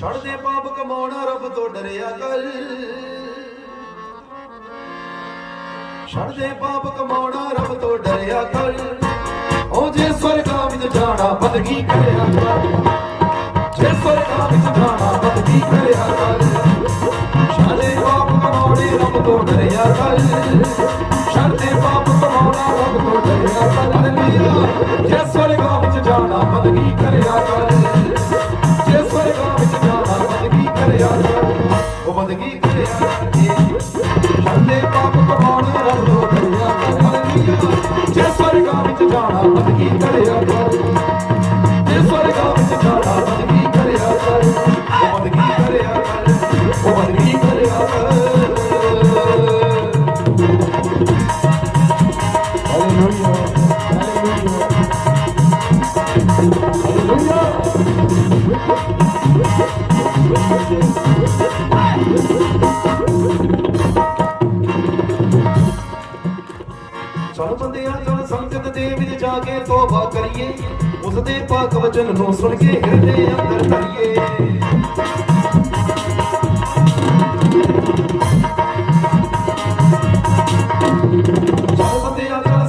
ਛੱਡ ਦੇ ਪਾਪ ਕਮਾਉਣਾ, ਰੱਬ ਤੋਂ ਡਰਿਆ ਕਰ ਛੱਡ ਦੇ ਪਾਪ ਕਮਾਉਣਾ, ਰੱਬ ਤੋਂ ਡਰਿਆ ਕਰ ਉਹ ਜੇ ਸਵਰਗਾਂ ਵਿੱਚ ਜਾਣਾ, ਬੰਦਗੀ ਕਰਿਆ ਕਰ। ਜੇ ਸਵਰਗਾਂ ਵਿੱਚ ਜਾਣਾ, ਬੰਦਗੀ ਕਰਿਆ ਕਰ। ਛੱਡ ਪਾਪ ਕਮਾਉਣੇ, ਰੱਬ ਤੋਂ ਡਰਿਆ ਕਰ ਜੇ ਸਵਰਗਾਂ ਵਿੱਚ ਜਾਣਾ ਬੰਦਗੀ ਕਰਿਆ ਕਰ? ਜੇ ਸਵਰਗਾਂ ਵਿੱਚ ਜਾਣਾ ਬੰਦਗੀ ਕਰਿਆ ਕਰ? ਉਹ ਬੰਦਗੀ ਕਰਿਆ ਕਰ? ਉਹ ਬੰਦਗੀ ਕਰਿਆ ਕਰ? ਹਾਲੇਲੂਇਆ। ਚਲ ਬੰਦਿਆ ਚਲ ਸੰਗਤ ਦੇ ਵਿੱਚ ਜਾ ਕੇ ਤੋਬਾ ਕਰੀਏ। ਉਸ ਦੇ ਪਾਕ ਵਚਨ ਨੂੰ ਸੁਣ ਕੇ ਹਿਰਦੇ ਅੰਦਰ ਧਰੀਏ।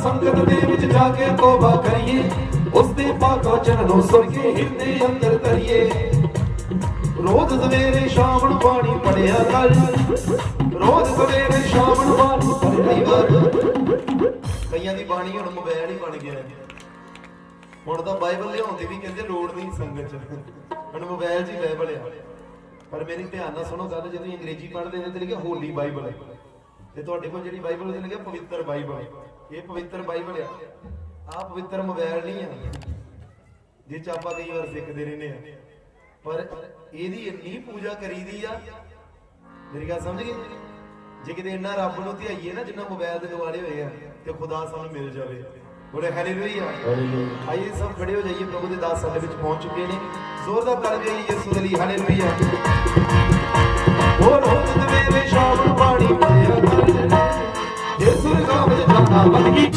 ਸੰਗਤ ਦੇ ਵਿੱਚ ਜਾ ਕੇ ਤੋਬਾ ਕਰੀਏ। ਉਸ ਦੇ ਪਾਕ ਵਚਨ ਨੂੰ ਸੁਣ ਕੇ ਹਿਰਦੇ ਅੰਦਰ ਧਰੀਏ। ਰੋਜ਼ ਸਵੇਰੇ ਸ਼ਾਮ ਨੂੰ ਪਾਣੀ ਪੜਿਆ ਕਰ। ਰੋਜ਼ ਸਵੇਰੇ ਸ਼ਾਮ ਨੂੰ ਪਾਣੀ ਪੜਿਆ ਕਰ। ਕਈਆਂ ਦੀ ਬਾਣੀ ਹੁਣ ਮੋਬਾਈਲ ਹੀ ਬਣ ਗਿਆ ਹੁਣ ਤਾਂ ਬਾਈਬਲ ਲਿਆਉਣ ਦੀ ਵੀ ਕਹਿੰਦੇ ਲੋੜ ਨਹੀਂ ਸੰਗਤ ਚ। ਹੁਣ ਮੋਬਾਈਲ 'ਚ ਹੀ ਬਾਈਬਲ ਆ। ਪਰ ਮੇਰੀ ਧਿਆਨ ਨਾਲ ਸੁਣੋ ਗੱਲ ਜੇ ਤੁਸੀਂ ਅੰਗਰੇਜ਼ੀ ਪੜ੍ਹਦੇ ਨੇ ਤੇ ਲਿਖਿਆ ਹੋਲੀ ਬਾਈਬਲ ਤੇ ਤੁਹਾਡੇ ਕੋਲ ਜਿਹੜੀ ਬਾਈਬਲ ਉਹਦੇ ਲਿਖਿਆ ਪਵਿੱਤਰ ਬਾਈਬਲ। ਇਹ ਪਵਿੱਤਰ ਬਾਈਬਲ ਆ। ਆ ਪਵਿੱਤਰ ਮੋਬਾਈਲ ਨਹੀਂ ਆ। ਜਿਹ ਚ ਆਪਾਂ ਕਈ ਵਾਰ ਸਿੱਖਦੇ ਰਹਿੰਦੇ ਆ। ਪਰ ਇਹਦੀ ਇੰਨੀ ਪੂਜਾ ਕਰੀਦੀ ਆ। ਮੇਰੀ ਗੱਲ ਸਮਝ ਗਏ ਜੇ ਕਿਤੇ ਇੰਨਾ ਰੱਬ ਨੂੰ ਧਿਆਈਏ ਨਾ ਜਿੰਨਾ ਮੋਬਾਈਲ ਦੇ ਦੁਆਲੇ ਹੋਏ ਆ ਤੇ ਖੁਦਾ ਸਾਨੂੰ ਮਿਲ ਜਾਵੇ। ਬੋਲੇ ਹਾਲੇਲੂਇਆ ਆਈਏ ਸਭ ਖੜੇ ਹੋ ਜਾਈਏ ਪ੍ਰਭੂ ਦੇ ਦਾਸ ਸਾਡੇ ਵਿੱਚ ਪਹੁੰਚ ਚੁੱਕੇ ਨੇ। ਜ਼ੋਰਦਾਰ ਤਾਲੀ ਜਾਈਏ ਯਿਸੂ ਦੇ ਲਈ ਹਾਲੇਲੂਇਆ ਉਹ ਰੋਜ਼ ਸਵੇਰੇ ਸ਼ਾਮ ਨੂੰ ਪਾਣੀ ਕਰ। ਯਿਸੂ ਦੇ ਵਿੱਚ ਜਾਣਾ ਬੰਦਗੀ।